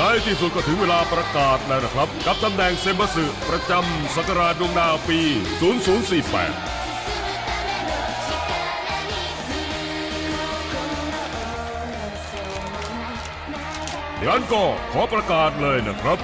ในที่สุดก็ถึงเวลาประกาศแล้วนะครับ กับตำแหน่งเซมบัสึประจำศักราชดวงดาวปี 0048งั้นก็ขอประกาศเลยนะครับ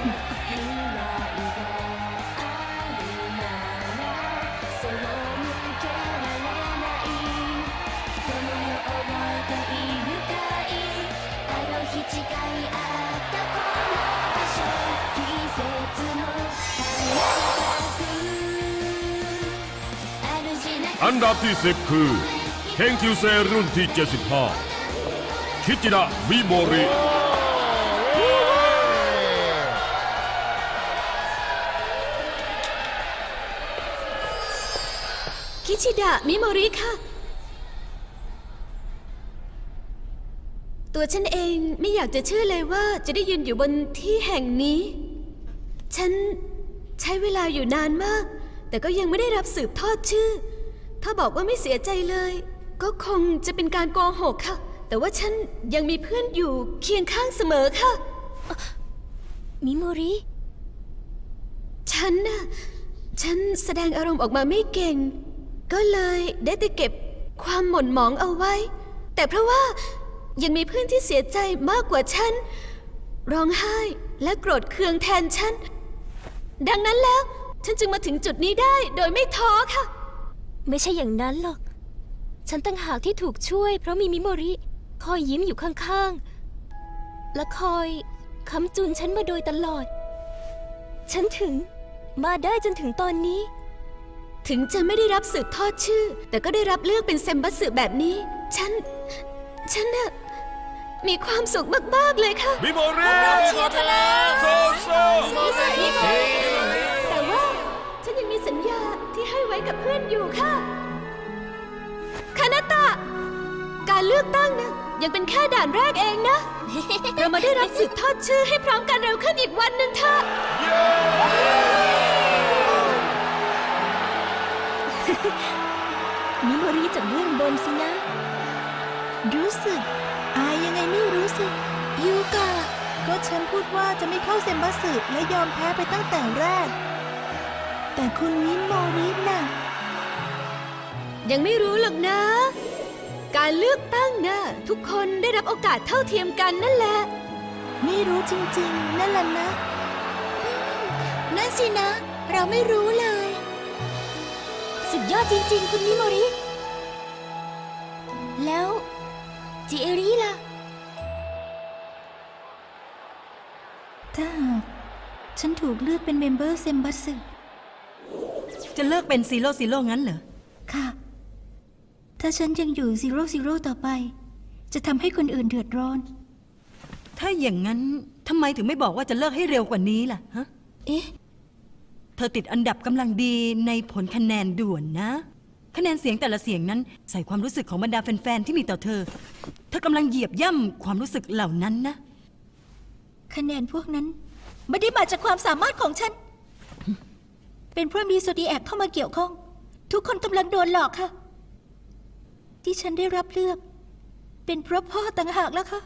อันดับที่ 10 คือเฮงคิวเซรุ่นที่ 75 คิจิดะมิโมริ คิชิดะมิโมริค่ะ ตัวฉันเองไม่อยากจะเชื่อเลยว่าจะได้ยืนอยู่บนที่แห่งนี้ ฉันใช้เวลาอยู่นานมาก แต่ก็ยังไม่ได้รับสืบทอดชื่อ ถ้าบอกว่าไม่เสียใจเลย ก็คงจะเป็นการโกหกค่ะ แต่ว่าฉันยังมีเพื่อนอยู่เคียงข้างเสมอค่ะ มิโมริ ฉันน่ะ ฉันแสดงอารมณ์ออกมาไม่เก่ง ก็เลยได้แต่เก็บความหม่นหมองเอาไว้ แต่เพราะว่ายังมีเพื่อนที่เสียใจมากกว่าฉัน ร้องไห้และโกรธเคืองแทนฉัน ดังนั้นแล้ว ฉันจึงมาถึงจุดนี้ได้โดยไม่ท้อค่ะ ไม่ใช่อย่างนั้นหรอก ฉันตั้งหากที่ถูกช่วย เพราะมีมิโมริ คอยยิ้มอยู่ข้างๆ และคอยค้ำจุนฉันมาโดยตลอด ฉันถึงมาได้จนถึงตอนนี้ ถึงจะไม่ได้รับสืบทอดชื่อ แต่ก็ได้รับเลือกเป็นเซมบัสึแบบนี้ ฉัน ฉันน่ะมีความสุขมากๆเลยค่ะ มิโมริเชียร์เธอแล้วโซโซ ว้กับเพื่อนอยู่ค่ะ คานาตะ การเลือกตั้งนะยังเป็นแค่ด่านแรกเองนะ เรามาได้รับสืบทอดชื่อให้พร้อมกันเร็วขึ้นอีกวันหนึ่งเถอะมิโมริจากเบื้องบนสินะ รู้สึก อายยังไงไม่รู้สึก ยูกะก็ฉันพูดว่าจะไม่เข้าเซมบัสึและยอมแพ้ไปตั้งแต่แรก แต่คุณมิโมริน่ะ ยังไม่รู้หรอกนะ การเลือกตั้งนะทุกคนได้รับโอกาสเท่าเทียมกันนั่นแหละ ไม่รู้จริงๆ นั่นแหละนะนั่นสินะ เราไม่รู้เลย สุดยอดจริงๆ คุณมิโมริ แล้วจิเอริล่ะ ถ้าหากฉันถูกเลือกเป็นเมมเบอร์เซมบัสึ จะเลิกเป็นซีโร่ซีโร่งั้นเหรอ ค่ะ ถ้าฉันยังอยู่ซีโร่ซีโร่ต่อไป จะทำให้คนอื่นเดือดร้อน ถ้าอย่างนั้นทำไมถึงไม่บอกว่าจะเลิกให้เร็วกว่านี้ล่ะฮะ เอ๊ะ เธอติดอันดับกำลังดีในผลคะแนนด่วนนะ คะแนนเสียงแต่ละเสียงนั้น ใส่ความรู้สึกของบรรดาแฟนๆที่มีต่อเธอ เธอกำลังเหยียบย่ำความรู้สึกเหล่านั้นนะ คะแนนพวกนั้น ไม่ได้มาจากความสามารถของฉัน เป็นเพราะมีโซดีแอคเข้ามาเกี่ยวข้อง ทุกคนกำลังโดนหลอกค่ะ ที่ฉันได้รับเลือก เป็นเพราะพ่อต่างหากแล้วค่ะ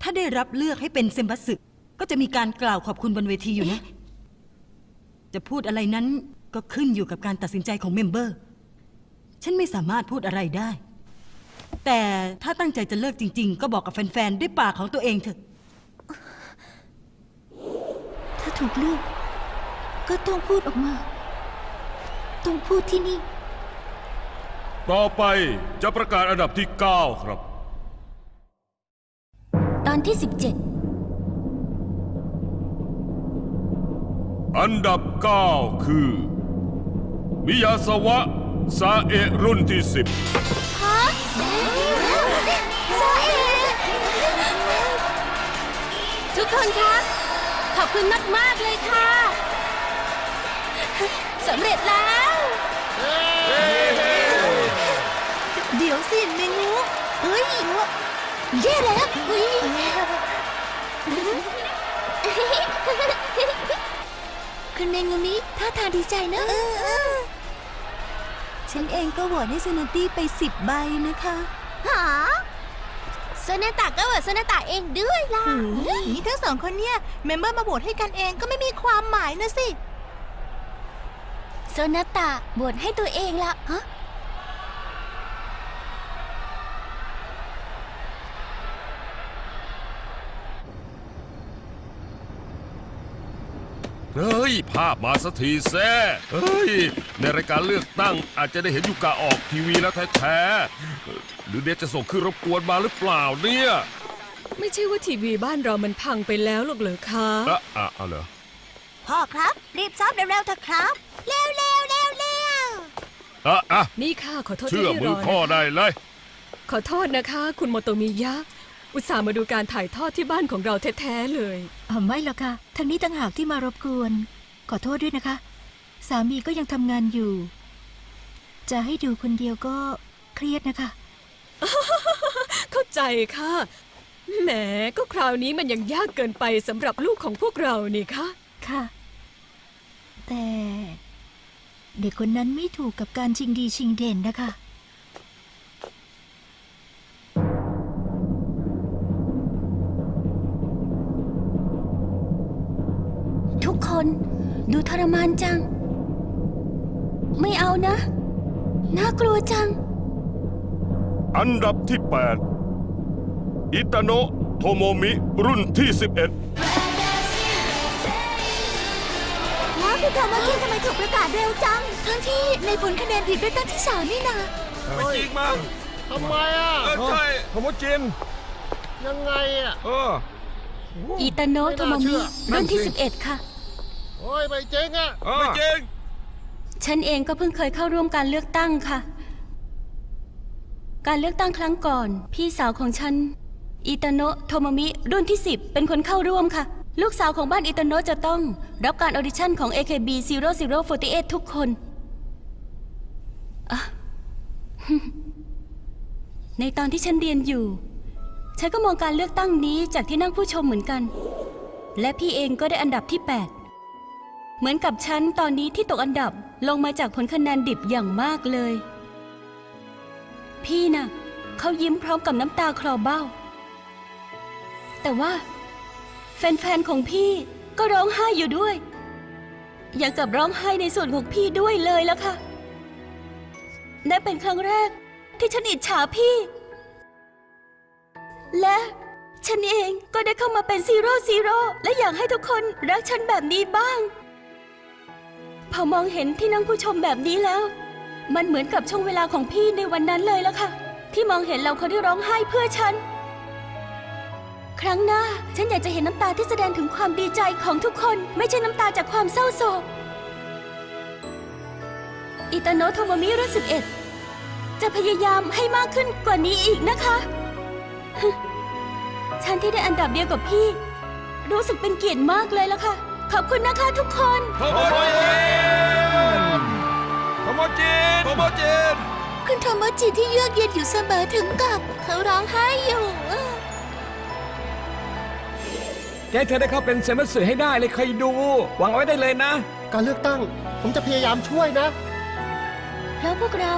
ถ้าได้รับเลือกให้เป็นเซมบัสึก็จะมีการกล่าวขอบคุณบนเวทีอยู่นะ จะพูดอะไรนั้นก็ขึ้นอยู่กับการตัดสินใจของเมมเบอร์ ฉันไม่สามารถพูดอะไรได้ แต่ถ้าตั้งใจจะเลิกจริง ๆ ก็บอกกับแฟนๆด้วยปากของตัวเองเถอะ ถ้าถูกเลือก ก็ต้องพูดออกมา ต้องพูดที่นี่ ต่อไปจะประกาศอันดับที่ 9 ครับ ตอนที่อันดับ 9 คือ มิยาสวะซาเอะรุ่นที่ 10ทุกคนคะ ขอบคุณมาก ๆ เลยค่ะสำเร็จแล้ว เดี๋ยวสิเมงูเอ้ยแย่แล้วเฮ้ยคุณเมงูมิท่าทางดีใจนะฉันเองก็โหวตให้เซนตี้ไปสิบใบนะคะ หา โซนาตะก็โหวตโซนาตะเองด้วยล่ะนี่ทั้งสองคนเนี่ยเมมเบอร์มาโหวตให้กันเองก็ไม่มีความหมายนะสิ โซนาตะโหวตให้ตัวเองละฮะ เฮ้ย ภาพมาสักทีแซ่เฮ้ย ในรายการเลือกตั้งอาจจะได้เห็นยูกาออกทีวีแล้วแท้ๆหรือเดชจะส่งขึ้นรบกวนมาหรือเปล่าเนี่ย ไม่ใช่ว่าทีวีบ้านเรามันพังไปแล้วหรอกเหรอคะอะอะเอาเหรอพ่อครับ รีบซ้อมเร็วๆเถอะครับ เร็วเร็วเร็วเร็วอะอะนี่ค่ะขอโทษเชื่ที่อให้มืรออพ่อนะคะได้เลย ขอโทษนะคะ คุณโมโตมิยะ อุตส่าห์มาดูการถ่ายทอดที่บ้านของเราแท้ๆเลย อ๋อไม่หรอกค่ะทางนี้ต่างหากที่มารบกวน ขอโทษด้วยนะคะ สามีก็ยังทำงานอยู่ จะให้ดูคนเดียวก็เครียดนะคะ เข้าใจค่ะ แหมก็คราวนี้มันยังยากเกินไปสำหรับลูกของพวกเรานี่คะค่ะ แต่ เด็กคนนั้นไม่ถูกกับการชิงดีชิงเด่นนะคะ ดูทรมานจัง ไม่เอานะ น่ากลัวจัง อันดับที่ 8 อิตาโนะโทโมมิรุ่นที่ 11แล้วพี่ทำมาที่ทำไมถูกประกาศเร็วจัง ทั้งที่ในผลคะแนนผิดด้วยตั้งที่สามนี่นาไม่จริงมั้งทำไมอะเออใช่โทโมจิน ยังไงอะ เออ อิตาโนะโทโมไม่น่าเชื่มิอรุ่นที่นั่นสิ11 ค่ะ โอ้ยไม่เจ๊งอะ ไม่จริง ฉันเองก็เพิ่งเคยเข้าร่วมการเลือกตั้งค่ะ การเลือกตั้งครั้งก่อน พี่สาวของฉันอิตาโนะโทโมมิรุ่นที่ 10 เป็นคนเข้าร่วมค่ะ ลูกสาวของบ้านอิตาโนะจะต้อง รับการออดิชั่นของ AKB 0048 ทุกคนอะในตอนที่ฉันเรียนอยู่ ฉันก็มองการเลือกตั้งนี้จากที่นั่งผู้ชมเหมือนกัน และพี่เองก็ได้อันดับที่ 8 เหมือนกับฉันตอนนี้ที่ตกอันดับลงมาจากผลคะแนนดิบอย่างมากเลย พี่น่ะเขายิ้มพร้อมกับน้ำตาคลอเบ้า แต่ว่า แฟนๆของพี่ก็ร้องไห้อยู่ด้วย อย่างกับร้องไห้ในส่วนของพี่ด้วยเลยแล้วค่ะนั่นเป็นครั้งแรกที่ฉันอิจฉาพี่ และฉันเองก็ได้เข้ามาเป็นซีโร่ซีโร่และอยากให้ทุกคนรักฉันแบบนี้บ้าง พอมองเห็นที่นั่งผู้ชมแบบนี้แล้ว มันเหมือนกับช่วงเวลาของพี่ในวันนั้นเลยละค่ะ ที่มองเห็นเราคนที่ร้องไห้เพื่อฉัน ครั้งหน้าฉันอยากจะเห็นน้ำตาที่แสดงถึงความดีใจของทุกคน ไม่ใช่น้ำตาจากความเศร้าโศก อิตาโนะโทโมมิรุ่นสิบเอ็ดจะพยายามให้มากขึ้นกว่านี้อีกนะคะ ฉันที่ได้อันดับเดียวกับพี่ รู้สึกเป็นเกียรติมากเลยละค่ะ ขอบคุณนะคะทุกคนโทโมจินโทโมจินโทโมจินคุณโทโมจิที่เยือกเย็นอยู่เสมอถึงกับเขาร้องไห้อยู่แกให้เธอได้เข้าเป็นเซมัสึให้ได้เลยใครดู หวังเอาไว้ได้เลยนะ การเลือกตั้ง ผมจะพยายามช่วยนะเพราะพวกเรา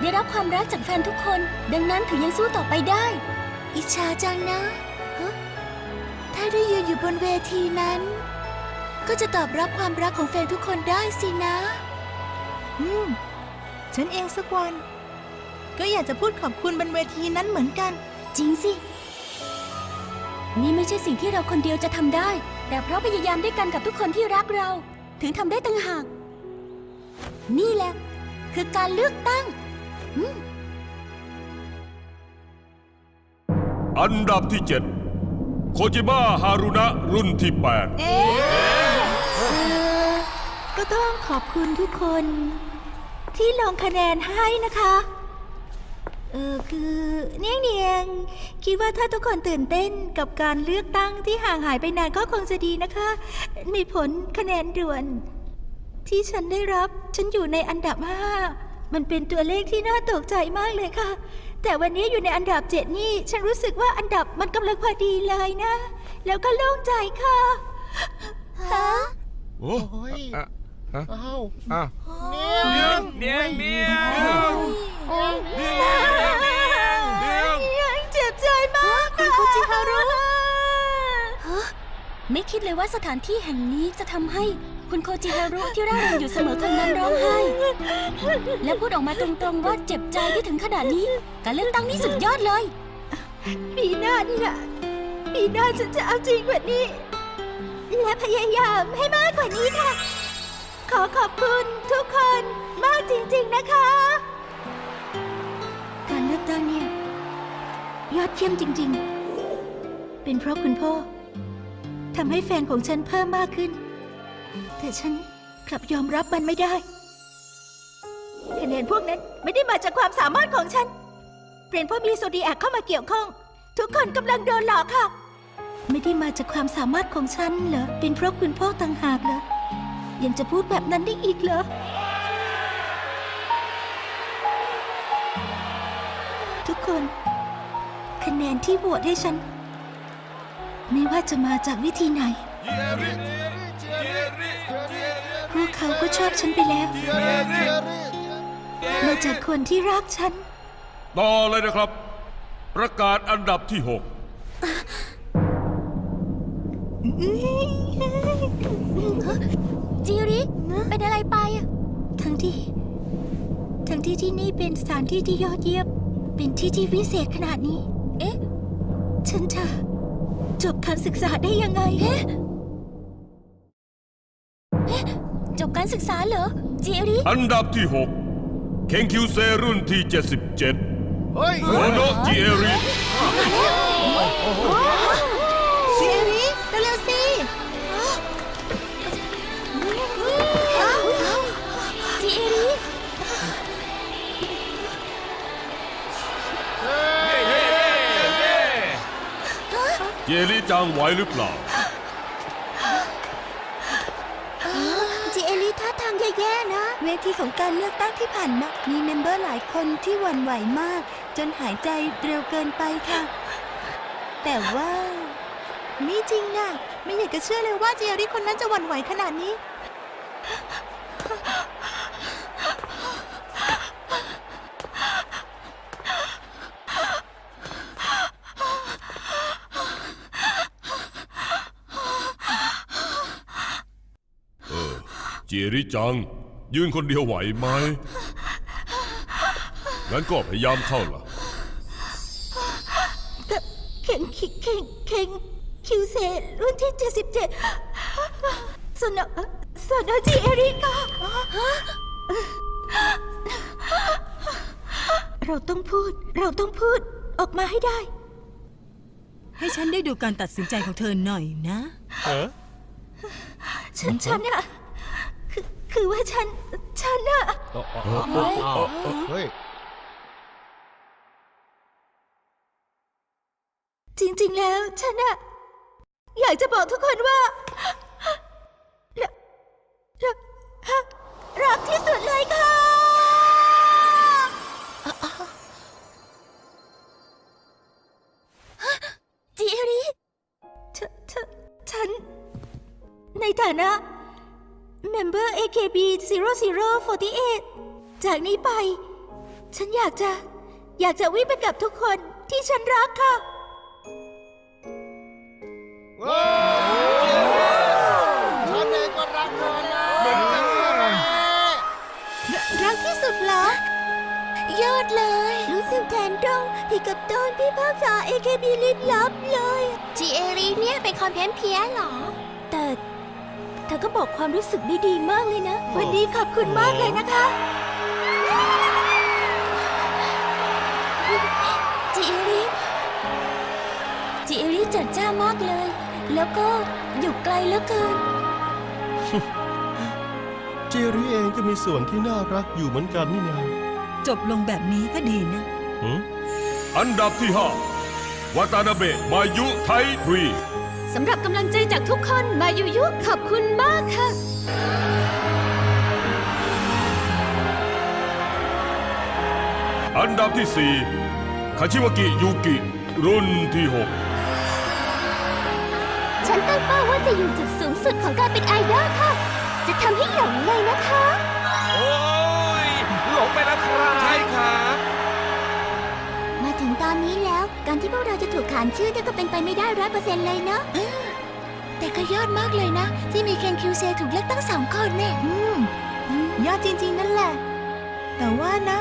ได้รับความรักจากแฟนทุกคน ดังนั้นถึงยังสู้ต่อไปได้ อิจฉาจังนะฮะถ้าได้ยืนอยู่ บนเวทีนั้น ก็จะตอบรับความรักของแฟนทุกคนได้สินะ อืม ฉันเองสักวัน ก็อยากจะพูดขอบคุณบนเวทีนั้นเหมือนกัน จริงสิ นี่ไม่ใช่สิ่งที่เราคนเดียวจะทำได้ แต่เพราะพยายามด้วยกันกับทุกคนที่รักเรา ถึงทำได้ตั้งหาก นี่แหละ คือการเลือกตั้ง อันดับที่ 7 โคจิมะฮารุนะรุ่นที่ 8 เอ๊ะก็ต้องขอบคุณทุกคน ที่ลงคะแนนให้นะคะ เออคือเนียงเนียงๆคิดว่าถ้าทุกคนตื่นเต้นกับการเลือกตั้งที่ห่างหายไปนานก็คงจะดีนะคะ มีผลคะแนนด่วน ที่ฉันได้รับฉันอยู่ในอันดับห้ามันเป็นตัวเลขที่น่าตกใจมากเลยค่ะ แต่วันนี้อยู่ในอันดับเจ็ดนี่ ฉันรู้สึกว่าอันดับมันกำลังพอดีเลยนะ แล้วก็โล่งใจค่ะฮะโอ้โอ้ยอะฮะอ้าวอะเนี่ยเนียงเนียงเนียงเจ็บใจฮารุไม่คิดเลยว่าสถานที่แห่งนี้จะทำให้ คุณโคจิฮารุที่ร่าเริงอยู่เสมอคนนั้นร้องไห้ และพูดออกมาตรงๆว่าเจ็บใจที่ถึงขนาดนี้ การเลือกตั้งนี่สุดยอดเลย ปีหน้านี่นะปีหน้าฉันจะเอาจริงกว่านี้ และพยายามให้มากกว่านี้ค่ะ ขอขอบคุณทุกคนมากจริงๆนะคะ การเลือกตั้งเนี่ยยอดเยี่ยมจริง ๆ เป็นเพราะคุณพ่อทำให้แฟนของฉันเพิ่มมากขึ้น แต่ฉันกลับยอมรับมันไม่ได้ คะแนนพวกนั้นไม่ได้มาจากความสามารถของฉัน เป็นเพราะมีโซดีแอคเข้ามาเกี่ยวข้อง ทุกคนกำลังโดนหลอกค่ะ ไม่ได้มาจากความสามารถของฉันเหรอ เป็นเพราะคุณพ่อต่างหากเหรอ ยังจะพูดแบบนั้นได้อีกเหรอ ทุกคน คะแนนที่โหวตให้ฉัน ไม่ว่าจะมาจากวิธีไหน พวกเขาก็ชอบฉันไปแล้ว มาจากคนที่รักฉัน ต่อเลยนะครับ ประกาศอันดับที่6จิริเป็นอะไรไปอะทั้งที่ ทั้งที่ที่นี่เป็นสถานที่ที่ยอดเยี่ยม เป็นที่ที่วิเศษขนาดนี้ เอ๊ะ ฉันจะจบการศึกษาได้ยังไงจบก ศึกษาเหรอ จิริ อันดับที่ 6 เคงคิวเซรุ่นที่ 77 เฮ้ยโอโนจิเอริเซียริเร็วๆสิจิริเจริจังไหวหรือเปล่า ทีของการเลือกตั้งที่ผ่านมา มีเมมเบอร์หลายคนที่หวั่นไหวมาก จนหายใจเร็วเกินไปค่ะ แต่ว่านี่จริงนะไม่อยากจะเชื่อเลยว่าจีเอลิคนนั้นจะหวั่นไหวขนาดนี้ เจริจัง ยืนคนเดียวไหวไหม งั้นก็พยายามเข้าล่ะเข่งเข่งเข่งเข่งคิวเซรุ่นที่ 77สนสนจีเอริกาเราต้องพูด เราต้องพูด ออกมาให้ได้ ให้ฉันได้ดูการตัดสินใจของเธอหน่อยนะ ฉันฉันอะ คือคือว่าฉัน ฉันอะเฮ้ย จริง ๆ แล้วฉันอะอยากจะบอกทุกคนว่ารักรักรักรักที่สุดเลยค่ะ จิริฉนฉนฉัน ในฐานะ Member AKB 0048 จากนี้ไป ฉันอยากจะ อยากจะวิ่งไปกับทุกคนที่ฉันรักค่ะฉันเองก็รักเธอนะรักที่สุดเหรอ ยอดเลย รู้สึกแทนตรงที่กับตอนพี่ภาคษา AKB ลิบลับเลยจิเอริเนี่ยเป็นคนเพี้ยนเพี้ยนหรอ แต่ เธอก็บอกความรู้สึกได้ดีมากเลยนะ วันนี้ขอบคุณมากเลยนะคะ จิเอริจิเอริจัดจ้ามากเลย แล้วก็อยู่ไกลเหลือเกิน เจริเองก็มีส่วนที่น่ารักอยู่เหมือนกันนี่นาจบลงแบบนี้ก็ดีนะ หืม อันดับที่ 5วาตานาเบะมายุไททรี สำหรับกำลังใจจากทุกคนมายุยุขอบคุณมากค่ะ อันดับที่ 4 คาชิวากิยูกิ รุ่นที่ ฉันตั้งเป้าว่าจะอยู่จุดสูงสุดของการเป็นไอดอลค่ะ จะทำให้หลงเลยนะคะ โอ้ยหลงไปแล้วครับใช่ครับ การที่พวกเราจะถูกขานชื่อเนี่ยก็เป็นไปไม่ได้ร้อยเปอร์เซ็นต์เลยเนาะแต่ก็ยอดมากเลยนะ ที่มีเคนคิวเซถูกเลือกตั้งสองคนเนี่ยอืมยอดจริง ๆ นั่นแหละ แต่ว่านะ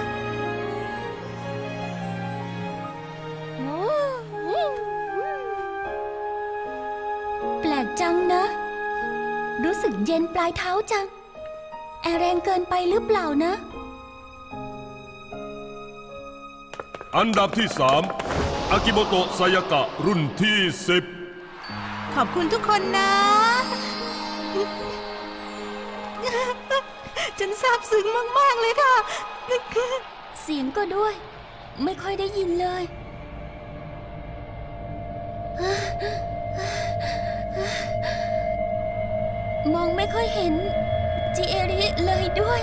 แปลกจังนะ รู้สึกเย็นปลายเท้าจัง แอร์แรงเกินไปหรือเปล่านะ อันดับที่3 อากิโมโตะไซยากะรุ่นที่10ขอบคุณทุกคนนะ ฉันซาบซึ้งมาก ๆ เลยค่ะ เสียงก็ด้วย ไม่ค่อยได้ยินเลย มองไม่ค่อยเห็นจีเอริเลยด้วย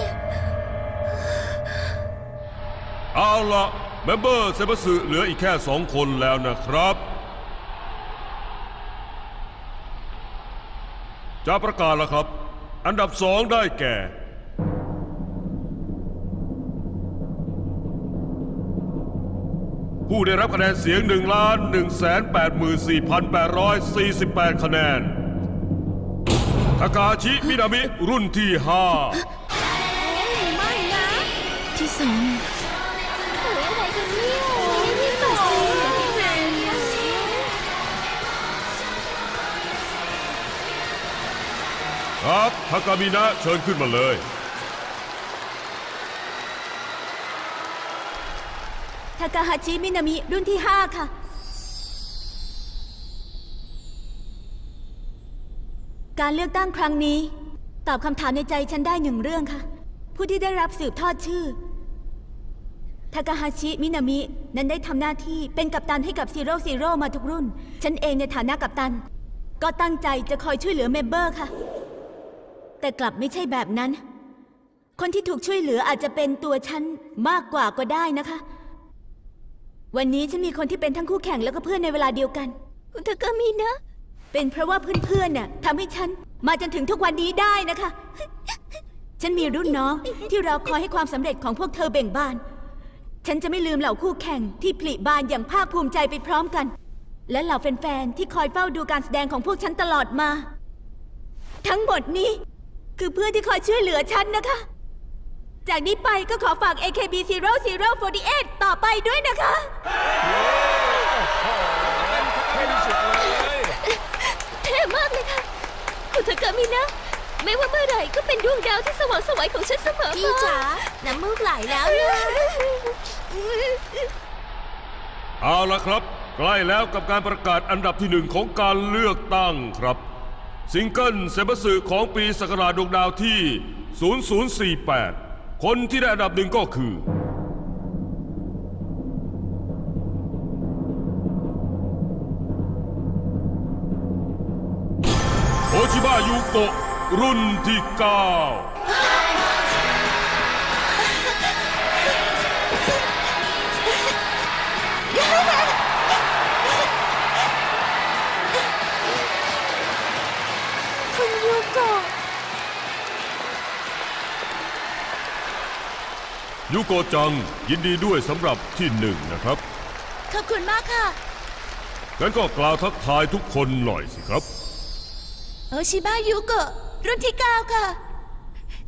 เอาละ เมมเบอร์เซบัสึเหลืออีกแค่สองคนแล้วนะครับ จะประกาศแล้วครับ อันดับสองได้แก่ ผู้ได้รับคะแนนเสียง1ล้าน1 8 4 8 4 8 คะแนน ทากาชิ มินามิ รุ่นที่5ที่สอง ครับทากามินะเชิญขึ้นมาเลย ทากาฮาชิมินามิรุ่นที่ 5 ค่ะ การเลือกตั้งครั้งนี้ ตอบคำถามในใจฉันได้หนึ่งเรื่องค่ะ ผู้ที่ได้รับสืบทอดชื่อ ทากาฮาชิมินามินั้นได้ทำหน้าที่เป็นกัปตันให้กับซีโร่ซีโร่มาทุกรุ่น ฉันเองในฐานะกัปตัน ก็ตั้งใจจะคอยช่วยเหลือเมมเบอร์ค่ะ แต่กลับไม่ใช่แบบนั้น คนที่ถูกช่วยเหลืออาจจะเป็นตัวฉันมากกว่าก็ได้นะคะ วันนี้ฉันมีคนที่เป็นทั้งคู่แข่งแล้วก็เพื่อนในเวลาเดียวกัน คุณทากามินะ เป็นเพราะว่าเพื่อนๆน่ะทำให้ฉันมาจนถึงทุกวันนี้ได้นะคะ ฉันมีรุ่นน้องที่รอคอยให้ความสำเร็จของพวกเธอเบ่งบาน ฉันจะไม่ลืมเหล่าคู่แข่งที่ผลิบานอย่างภาคภูมิใจไปพร้อมกัน และเหล่าแฟนๆที่คอยเฝ้าดูการแสดงของพวกฉันตลอดมา ทั้งหมดนี้ คือเพื่อนที่คอยช่วยเหลือฉันนะคะ จากนี้ไปก็ขอฝาก AKB 0048 ต่อไปด้วยนะคะเท่มากเลยค่ะ คุณทากามินะ ไม่ว่าเมื่อไหร่ก็เป็นดวงดาวที่สว่างไสวัยของฉันเสมอพี่จ๋าน้ำมูกไหลแล้วนะเอาละครับ ใกล้แล้วกับการประกาศอันดับที่หนึ่งของการเลือกตั้งครับ ซิงเกิลเซบัสึของปีศักราชดวงดาวที่ 0048 คนที่ได้อันดับหนึ่งก็คือ โอชิบะยูโกะรุ่นที่ 9 ยูโกะจังยินดีด้วยสำหรับที่หนึ่งนะครับ ขอบคุณมากค่ะ งั้นก็กล่าวทักทายทุกคนหน่อยสิครับ โอชิบะยุโกะรุ่นที่9ค่ะ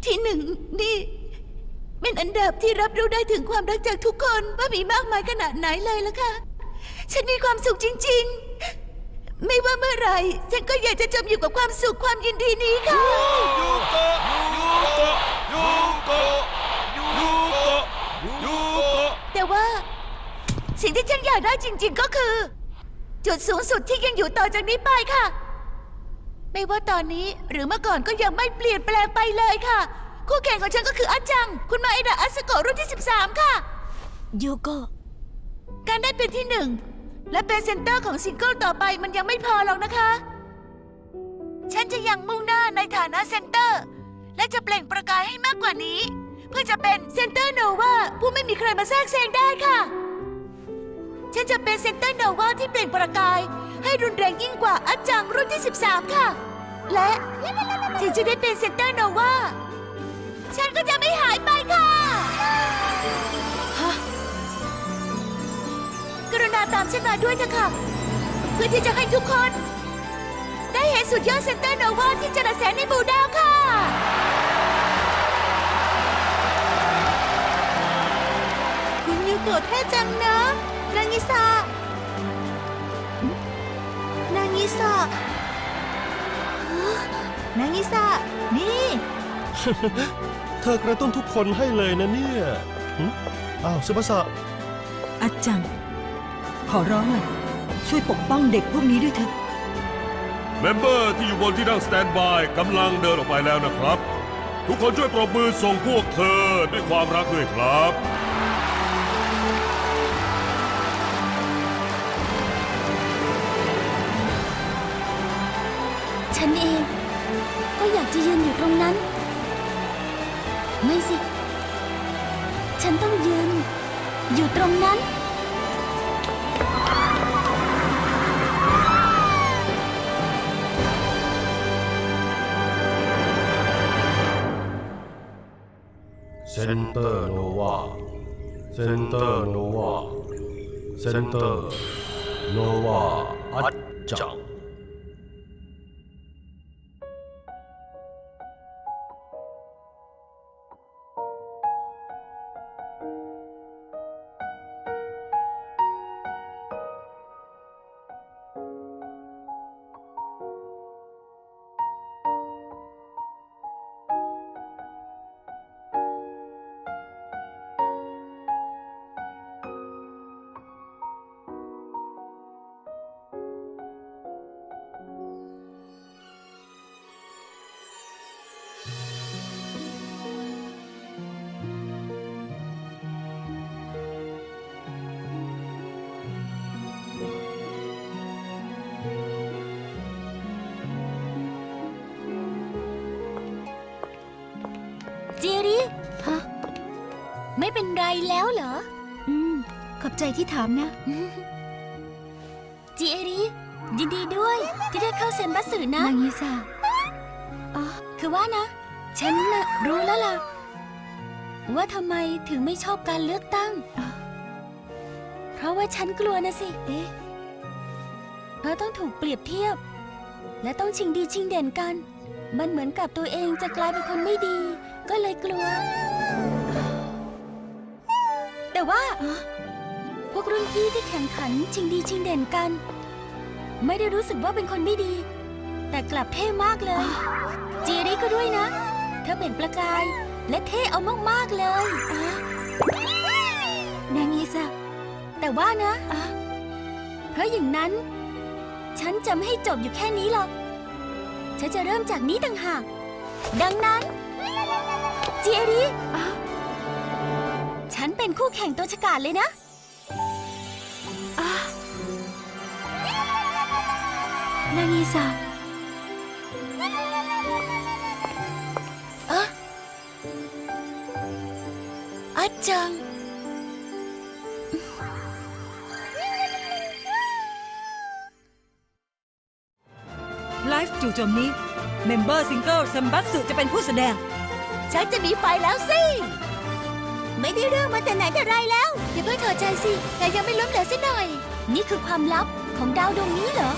ที่หนึ่งนี่ เป็นอันดับที่รับรู้ได้ถึงความรักจากทุกคนว่ามีมากมายขนาดไหนเลยล่ะค่ะ ฉันมีความสุขจริง ๆ ไม่ว่าเมื่อไหร่ฉันก็อยากจะจมอยู่กับความสุขความยินดีนี้ค่ะ ยูโกะยูโกะยูโกะยูโกะยูโกะ แต่ว่า สิ่งที่ฉันอยากได้จริง ๆ ก็คือ จุดสูงสุดที่ยังอยู่ต่อจากนี้ไปค่ะ ไม่ว่าตอนนี้หรือเมื่อก่อนก็ยังไม่เปลี่ยนแปลงไปเลยค่ะ คู่แข่งของฉันก็คืออาจัง คุณมาเอดะอัสโกะรุ่นที่ 13 ค่ะยูโกะการได้เป็นที่หนึ่งและเป็นเซนเตอร์ของซิงเกิลต่อไปมันยังไม่พอหรอกนะคะ ฉันจะยังมุ่งหน้าในฐานะเซนเตอร์ และจะเปล่งประกายให้มากกว่านี้ เพื่อจะเป็นเซนเตอร์โนวาผู้ไม่มีใครมาแทรกแซงได้ค่ะ ฉันจะเป็นเซนเตอร์โนวาที่เปล่งประกาย ให้รุนแรงยิ่งกว่าอาจังรุ่นที่ 13 ค่ะ และถึงจะได้เป็นเซนเตอร์โนวาฉันก็จะไม่หายไปค่ะกรุณาตามฉันมาด้วยเถอะค่ะ เพื่อที่จะให้ทุกคน ได้เห็นสุดยอดเซนเตอร์โนวาที่จะรัสแสในหมู่ดาวค่ะ คุณยูโกะเท่จังนะ นางิซานางิซานางิซานี่ เธอกระตุ้นทุกคนให้เลยนะเนี่ยหึอ้าวซึบาสะอาจังขอร้องเลยช่วยปกป้องเด็กพวกนี้ด้วยเถอะ เมมเบอร์ที่อยู่บนที่นั่งสแตนบายกำลังเดินออกไปแล้วนะครับ ทุกคนช่วยปรบมือส่งพวกเธอด้วยความรักด้วยครับ ฉันเอง ก็อยากจะยืนอยู่ตรงนั้น ไม่สิ ฉันต้องยืน อยู่ตรงนั้น เซนเตอร์โนวา เซนเตอร์โนวา เซนเตอร์โนวาอัจจัง แล้วเหรอ อืม ขอบใจที่ถามนะเจริยินดีด้วยที่ได้เข้าเซนบัสสึนะ นางิซาอ๋อ คือว่านะ ฉันน่ะรู้แล้วล่ะ ว่าทำไมถึงไม่ชอบการเลือกตั้งเพราะว่าฉันกลัวนะสิ เอ๊ะ เพราะต้องถูกเปรียบเทียบ และต้องชิงดีชิงเด่นกัน มันเหมือนกับตัวเองจะกลายเป็นคนไม่ดี ก็เลยกลัว แต่ว่า พวกรุ่นพี่ที่แข่งขันชิงดีชิงเด่นกัน ไม่ได้รู้สึกว่าเป็นคนไม่ดี แต่กลับเท่มากเลย จีรีก็ด้วยนะ เธอเป็นประกาย และเท่เอามากๆเลยนางิซาแต่ว่านะ เพราะอย่างนั้น ฉันจะไม่ให้จบอยู่แค่นี้หรอก ฉันจะเริ่มจากนี้ต่างหาก ดังนั้นจีรี ฉันเป็นคู่แข่งตัวฉกาจเลยนะนางิซาอาจัง ไลฟ์จู่โจมนี้ เมมเบอร์ซิงเกิลเซมบัสสึจะเป็นผู้แสดง ฉันจะมีไฟแล้วสิ ไม่ได้เรื่องมาแต่ไหนแต่ไรแล้ว อย่าเพิ่งถอดใจสิแต่ยังไม่ล้มเหลวสักหน่อย นี่คือความลับของดาวดวงนี้เหรอ